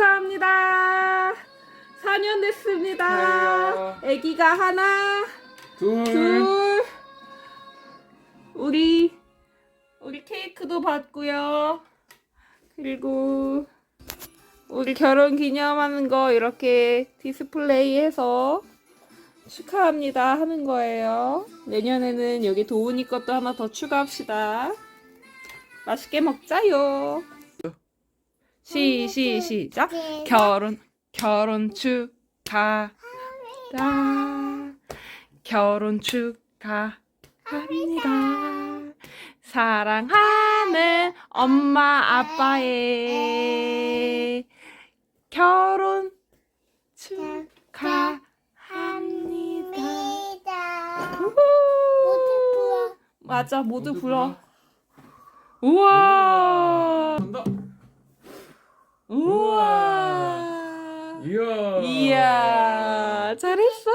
축하합니다. 4년 됐습니다. 축하해요. 아기가 하나, 둘, 둘. 우리 우리 케이크도 받고요. 그리고 우리 결혼 기념하는 거 이렇게 디스플레이해서 축하합니다 하는 거예요. 내년에는 여기 도훈이 것도 하나 더 추가합시다. 맛있게 먹자요. 시, 시, 시작. 결혼, 결혼 축하합니다. 결혼 축하합니다. 사랑하는 엄마 아빠의 결혼 축하합니다. 우후. 맞아, 모두 불어. 우와. 이야. 이야, 잘했어요.